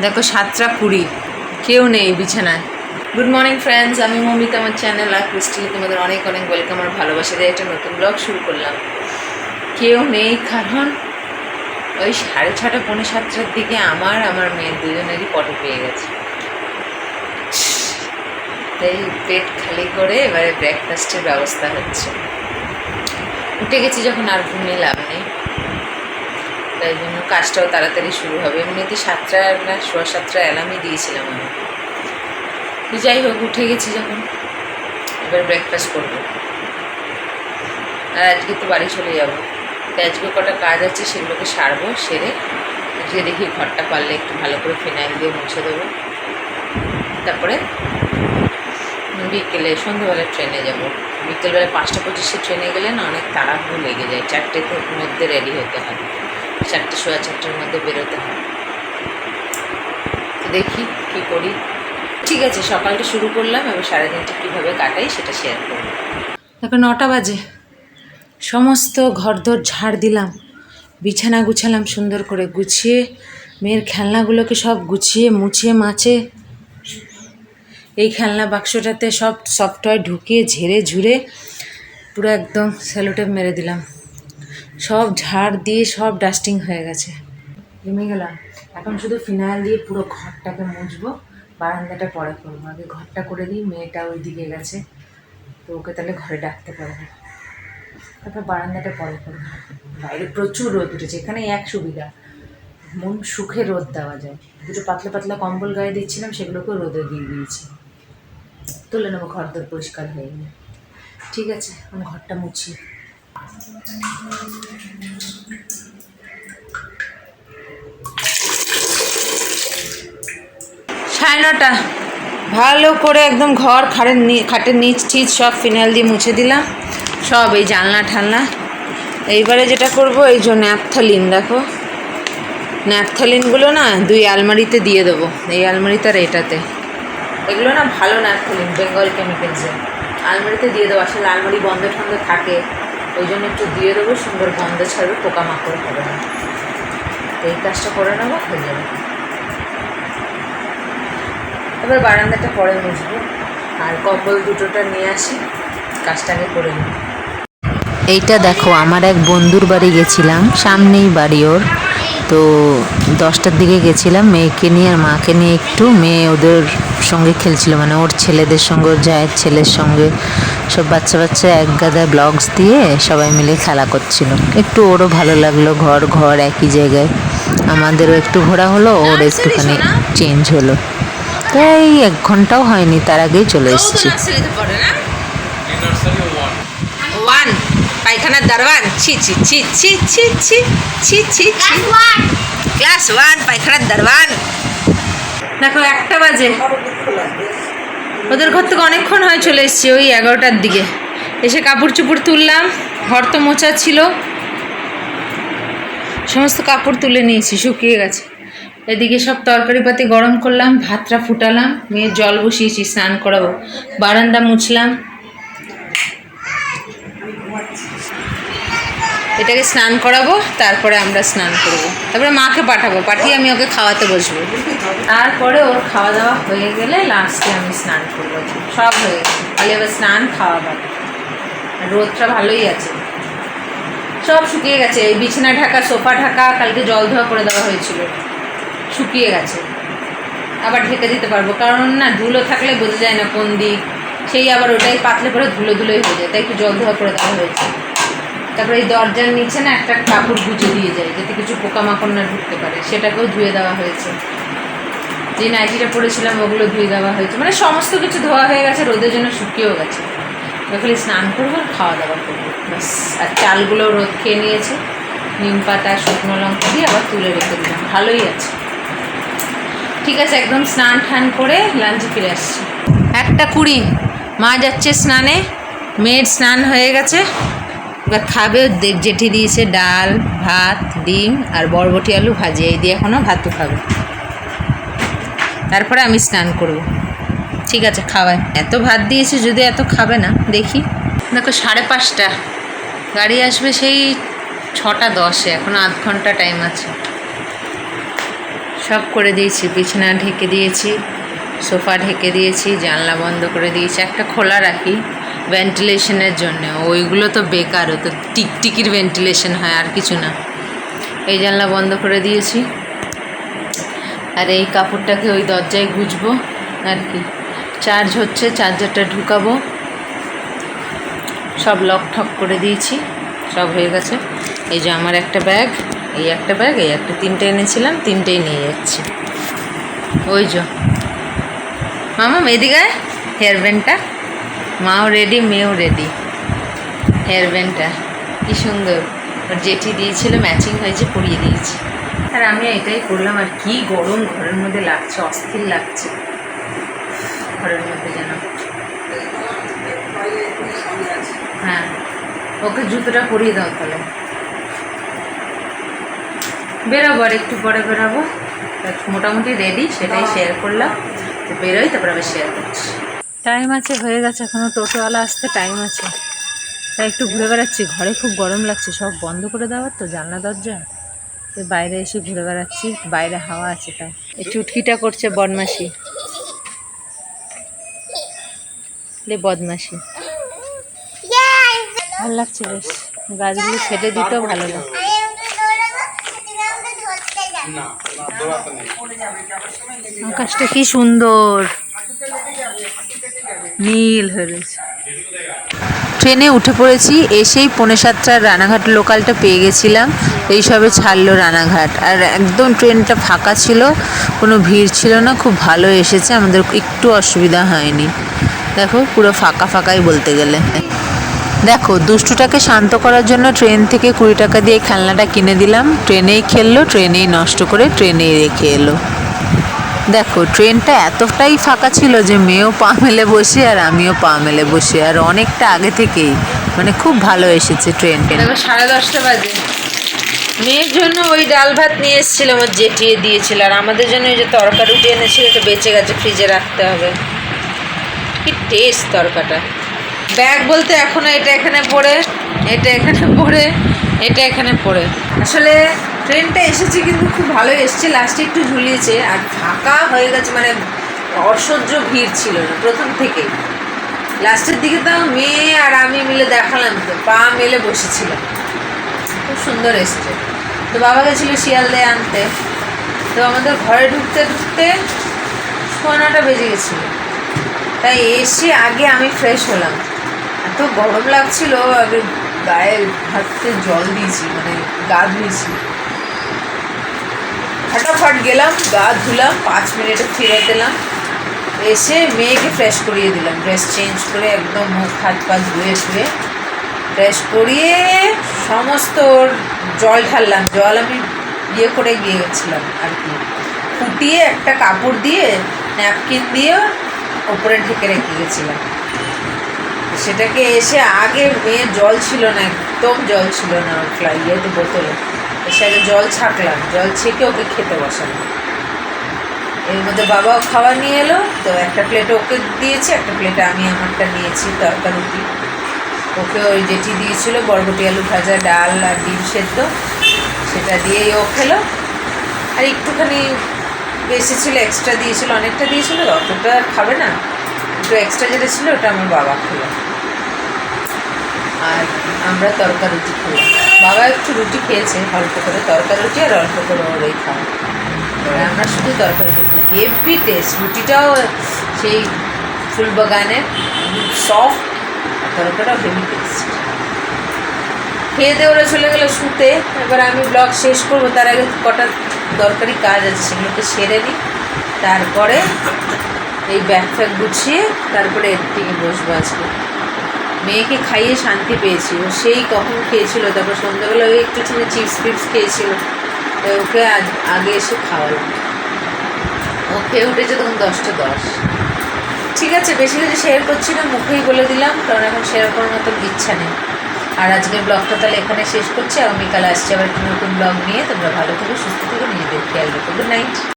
দেখো সাতটা কুড়ি। কেউ নেই বিছানায়। গুড মর্নিং ফ্রেন্ডস আমি মমিতা, আমার চ্যানেল আর ক্রিস্টি তোমাদের অনেক অনেক ওয়েলকাম আর ভালোবাসা দিয়ে একটা নতুন ব্লগ শুরু করলাম। কেউ নেই কারণ ওই সাড়ে ছটা, পৌনে সাতটার দিকে আমার আমার মেয়ের দুজনেরই পটে পেয়ে গেছে। তাই পেট খালি করে এবারে ব্রেকফাস্টের ব্যবস্থা হচ্ছে। উঠে গেছি যখন আর ঘুমিয়ে লাভ নেই। তাই জন্য কাজটাও তাড়াতাড়ি শুরু হবে। এমনিতে সাতটা না, সোয়া সাতটা অ্যালার্মই দিয়েছিলাম আমি। তো যাই হোক, উঠে গেছি যখন। এবার ব্রেকফাস্ট করব। আর আজকে তো বাড়ি চলে যাব। তাই আজকে কটা কাজ আছে সেগুলোকে সারবো, সেরে আজকে দেখি ঘরটা পারলে একটু ভালো করে ফিনাইল দিয়ে মুছে দেবো। তারপরে বিকেলে সন্ধ্যাবেলা ট্রেনে যাব। বিকেলবেলা পাঁচটা পঁচিশে ট্রেনে গেলে না অনেক তাড়াহুড়ো লেগে যায়। চারটের মধ্যে রেডি হতে হয়। চারটে সোয়া চারটের মধ্যে বেরোতে হয়। দেখি কী করি। ঠিক আছে, সকালটা শুরু করলাম, এবার সারাদিনটা কীভাবে কাটাই সেটা শেয়ার করব। এখন নটা বাজে। সমস্ত ঘরদোর ঝাড় দিলাম, বিছানা গুছালাম সুন্দর করে গুছিয়ে, মেয়ের খেলনাগুলোকে সব গুছিয়ে, মুছিয়ে, মাছে। এই খেলনা বাক্সটাতে সব সফটওয়্যার ঢুকিয়ে, ঝেড়ে ঝুড়ে পুরো একদম স্যালোটেপ মেরে দিলাম। সব ঝাড় দিয়ে সব ডাস্টিং হয়ে গেছে। জমে গেলাম। এখন শুধু ফিনাইল দিয়ে পুরো ঘরটাকে মুছবো, বারান্দাটা পরে করব। আগে ঘরটা করে দিই, মেয়েটা ওই দিকে গেছে, তো ওকে তাহলে ঘরে ডাকতে পারব। তারপর বারান্দাটা পরে করব। বাইরে প্রচুর রোদ উঠেছে, এখানে এক সুবিধা, মন সুখে রোদ দেওয়া যায়। দুটো পাতলা পাতলা কম্বল গায়ে দিচ্ছিলাম, সেগুলোকেও রোদে দিয়ে দিয়েছি। তুলে নেব ঘর দর পরিষ্কার হয়ে গেলে। ঠিক আছে, আমি ঘরটা মুছি। সাড়ে নটা। ভালো করে একদম ঘর, খাটের খাটের নিচ টিচ সব ফিনাইল দিয়ে মুছে দিলাম। সব এই জানলা ঠালনা এইবারে যেটা করব, এই যে ন্যাপথালিন, দেখো। ন্যাপথালিনগুলো না দুই আলমারিতে দিয়ে দেবো, এই আলমারিতে আর এটাতে। এগুলো না ভালো ন্যাপথালিন, বেঙ্গল কেমিক্যালসের। আলমারিতে দিয়ে দেবো, আসলে আলমারি বন্ধ ঠন্ধ থাকে। ওই জন্য একটু দিয়ে দেবো, সুন্দর গন্ধ ছাড়বে, পোকামাকড় হবে না। এই কাজটা করে নেব, হয়ে যাবে। এবার বারান্দাটা পরে মুছবো। আর কম্বল দুটোটা নিয়ে আসি কাজটাকে করে নিই। এইটা দেখো, আমার এক বন্ধুর বাড়ি গেছিলাম, সামনেই বাড়ি ওর। তো দশটার দিকে গেছিলাম মেয়েকে নিয়ে আর মাকে নিয়ে একটু। মেয়ে ওদের সঙ্গে খেলছিল মানে ওর ছেলেদের সঙ্গে ওর জায়ের ছেলের সঙ্গে। সব বাচ্চা বাচ্চা এক গাদায় ব্লগস দিয়ে সবাই মিলে খেলা করছিল। একটু ওরও ভালো লাগল ঘর ঘর একই জায়গায়। আমাদেরও একটু ঘোরা হলো ওর একটুখানি চেঞ্জ হলো। তাই এক ঘন্টাও হয়নি তার আগেই চলে এসেছি। পায়খানার দারওয়ান ছি ছি ছি ছি ছি ছি ছি ছি ছি। ক্লাস ওয়ান পায়খানার দারওয়ান দেখো একটা বাজে। ওদের ঘর থেকে অনেকক্ষণ হয় চলে এসেছি ওই এগারোটার দিকে। এসে কাপড় চুপড় তুললাম ঘর তো মোচা ছিল। সমস্ত কাপড় তুলে নিয়েছি শুকিয়ে গেছে। এদিকে সব তরকারি পাতি গরম করলাম ভাতটা ফুটালাম মেয়ের জল বসিয়েছি স্নান করাবো। বারান্দা মুছলাম। এটাকে স্নান করাবো, তারপরে আমরা স্নান করব। তারপরে মাকে পাঠাবো, পাঠিয়ে আমি ওকে খাওয়াতে বসবো। তারপরে ওর খাওয়া দাওয়া হয়ে গেলে লাস্টে আমি স্নান করব। সব হয়ে গেছে। খালি এবার স্নান খাওয়া আর রোদটা ভালোই আছে। সব শুকিয়ে গেছে। এই বিছানা ঢাকা, সোফা ঢাকা, কালকে জল ধোয়া করে দেওয়া হয়েছিল। শুকিয়ে গেছে। আবার ঢেকে দিতে পারব। কারণ না, ধুলো থাকলে বোঝা যায় না কোন দিক। সেই আবার ওটাই পাতলে পরে ধুলো ধুলোই হয়ে যায়। তাই একটু জল ধোয়া করে দেওয়া হয়েছে। তারপরে এই দরজার নিচে না একটা কাপড় গুজে দিয়ে যায়, যাতে কিছু পোকামাকড় না ঢুকতে পারে। সেটাকেও ধুয়ে দেওয়া হয়েছে। যে নাইটিটা পরেছিলাম, ওগুলো ধুয়ে দেওয়া হয়েছে। মানে সমস্ত কিছু ধোয়া হয়ে গেছে, রোদের জন্য শুকিয়েও গেছে। খালি স্নান করব আর খাওয়া দাওয়া করব। ব্যাস। আর চালগুলো রোদ খেয়ে নিয়েছে। নিম পাতা, শুকনো লঙ্কা দিয়ে আবার তুলে রেখে দিলাম। ভালোই আছে। ঠিক আছে, একদম স্নান ঠান করে লাঞ্চে ফিরে আসছি। একটা কুড়ি। মা যাচ্ছে স্নানে। মেয়ের স্নান হয়ে গেছে। এবার খাবে জেঠি দিয়েছে ডাল, ভাত, ডিম আর বরবটি আলু ভাজি। এই দিয়ে এখনও ভাতও খাবে তারপরে আমি স্নান করব। ঠিক আছে, খাওয়াই। এত ভাত দিয়েছে যদি এত খাবে না, দেখি। দেখো, সাড়ে পাঁচটা। গাড়ি আসবে সেই ছটা দশে। এখনও আধ ঘণ্টা টাইম আছে। সব করে দিয়েছি। বিছানা ঢেকে দিয়েছি, সোফা ঢেকে দিয়েছি, জানলা বন্ধ করে দিয়েছি। একটা খোলা রাখি। ভেন্টিলেশনের জন্য। ওইগুলো তো বেকার তো টিকটিকির ভেন্টিলেশন হয়, আর কিছু না। এই জানলা বন্ধ করে দিয়েছি। আর এই কাপড়টাকে ওই দরজায় গুজবো, আর কি। চার্জ হচ্ছে চার্জারটা ঢুকাবো। সব লক ঠক করে দিয়েছি, সব হয়ে গেছে। এই যে আমার একটা ব্যাগ এই একটা ব্যাগ এই একটা তিনটে এনেছিলাম, তিনটেই নিয়ে যাচ্ছি। ওই যে। মামা, এদিকে হেয়ার ব্যান্ডটা মাও রেডি মেয়েও রেডি হেয়ার ব্যান্ডটা কী সুন্দর। ওর জেঠি দিয়েছিল ম্যাচিং হয়েছে পরিয়ে দিয়েছি। আর আমি এটাই করলাম আর কি গরম ঘরের মধ্যে লাগছে অস্থির লাগছে। ঘরের মধ্যে যেন। হ্যাঁ। ওকে জুতোটা পরিয়ে দাও তাহলে। বেরোবো আর একটু পরে বেরোবো। মোটামুটি রেডি সেটাই শেয়ার করলাম। তো বেরোই তারপর আবার শেয়ার করছি। টাইম আছে, হয়ে গেছে এখনও টোটোওয়ালা আসতে টাইম আছে। তাই একটু ঘুরে বেড়াচ্ছি, ঘরে খুব গরম লাগছে, সব বন্ধ করে দেওয়ার তো, জানলা, দরজা। তো বাইরে এসে ঘুরে বেড়াচ্ছি, বাইরে হাওয়া আছে তাই। এই চুটকিটা করছে বদমাসি লে বদমাসি ভালো লাগছে বেশ। গাছগুলো ছেটে দিতেও ভালো লাগে আকাশটা কি সুন্দর। নীল হয়ে রয়েছে। ট্রেনে উঠে পড়েছি, এসেই পৌনে সাতটার রানাঘাট লোকালটা পেয়ে গেছিলাম। এই সবে ছাড়লো রানাঘাট। আর একদম ট্রেনটা ফাঁকা ছিল, কোনো ভিড় ছিল না, খুব ভালো এসেছে, আমাদের একটু অসুবিধা হয়নি। দেখো, পুরো ফাঁকা ফাঁকাই বলতে গেলে। দেখো, দুষ্টুটাকে শান্ত করার জন্য ট্রেন থেকে কুড়ি টাকা দিয়ে খেলনাটা কিনে দিলাম। ট্রেনেই খেললো, ট্রেনেই নষ্ট করে ট্রেনেই রেখে এলো। দেখো, ট্রেনটা এতটাই ফাঁকা ছিল যে মেয়েও পা মেলে বসে আর আমিও পা মেলে বসে, আর অনেকটা আগে থেকেই। মানে খুব ভালো এসেছে ট্রেনটা দেখো সাড়ে দশটা বাজে। মেয়ের জন্য ওই ডাল ভাত নিয়ে এসেছিল, আমার জেঠিয়ে দিয়েছিল, আর আমাদের জন্য ওই যে তরকা রুটি এনেছিল এটা বেঁচে গেছে, ফ্রিজে রাখতে হবে। কি টেস্ট তরকাটা। ব্যাগ বলতে এখনও এটা এখানে পড়ে, এটা এখানে পড়ে, এটা এখানে পড়ে। আসলে ট্রেনটা এসেছে কিন্তু খুব ভালোই এসছে লাস্টে একটু ঝুলিয়েছে, আর ফাঁকা হয়ে গেছে মানে অসহ্য ভিড় ছিল না, প্রথম থেকেই। লাস্টের দিকে তো মেয়ে আর আমি মিলে দেখালাম তো, পা মেলে বসেছিলাম। খুব সুন্দর এসছে। তো বাবা গেছিল শিয়ালদে আনতে। তো আমাদের ঘরে ঢুকতে ঢুকতে সোনাটা বেজে গেছিল। তাই এসে আগে আমি ফ্রেশ হলাম। এত গরম লাগছিল আগে গায়ে হাতে জল দিয়েছি মানে গা ধুয়েছি। ফটাফট গেলাম, গা ধুলাম, পাঁচ মিনিটে ফিরে দিলাম এসে মেয়েকে ফ্রেশ করিয়ে দিলাম। ড্রেস চেঞ্জ করে একদম মুখ, হাত পা ধুয়ে ধুয়ে ফ্রেশ করিয়ে সমস্ত ওর জল ঢাললাম। জল আমি ইয়ে করে গিয়ে গেছিলাম আর কি। ফুটিয়ে একটা কাপড় দিয়ে ন্যাপকিন দিয়ে ওপরে ঢেকে রেখে গেছিলাম। সেটাকে এসে আগে মেয়ে জল ছিল না, একদম জল ছিল না ওর ফ্লাই ইয়েতে বোতলে। আগে জল ছাকলাম, জল ছেঁকে ওকে খেতে বসালাম। এর মধ্যে বাবাও খাওয়া নিয়ে এলো, তো একটা প্লেটে ওকে দিয়েছি, একটা প্লেটে আমি আমারটা নিয়েছি তরকা রুটি ওকে ওই যেটি দিয়েছিল, বরবটি, আলু ভাজা, ডাল আর ডিম সেদ্ধ, সেটা দিয়েই ও খেলো। আর একটুখানি বেশি ছিল এক্সট্রা দিয়েছিল, অনেকটা দিয়েছিল, অতটা খাবে না। একটু এক্সট্রা যেটা ছিল, ওটা আমার বাবা খেলো। আর আমরা তরকা রুটি খেলাম বাবা একটু রুটি খেয়েছে, অল্প করে তরকা রুটি আর অল্প করে ওর ওই খাওয়া। আর আমরা শুধু তরকারি রুটি খেলাম হেভি টেস্ট রুটিটাও সেই ফুলবাগানের সফট আর তরকাটাও হেভি টেস্ট খেয়ে দিয়ে ওরা চলে গেলো শুতে। এবার আমি ব্লগ শেষ করব। তার আগে কটা দরকারি কাজ আছে সেগুলোকে সেরে নিই। তারপরে এই ব্যাগ ফ্যাগ গুছিয়ে তারপরে এর থেকে বসবো আজকে। মেয়েকে খাইয়ে শান্তি পেয়েছি ও সেই কখন খেয়েছিল, তারপর সন্ধ্যাবেলা ওই একটু ছিল চিপস ফিপস খেয়েছিল। ওকে আজ, আগে এসে খাওয়ালাম। ও খেয়ে উঠেছে তখন দশটা দশ। ঠিক আছে, বেশি কিছু শেয়ার করছি না, মুখেই বলে দিলাম, কারণ এখন শেয়ার করার মতন ইচ্ছা নেই। আর আজকের ব্লগটা তাহলে এখানে শেষ করছি। আগামীকাল আসছে আবার একটি নতুন ব্লগ নিয়ে। তোমরা ভালো থেকো, সুস্থ থেকো, নিজেদের খেয়াল রেখো। Good night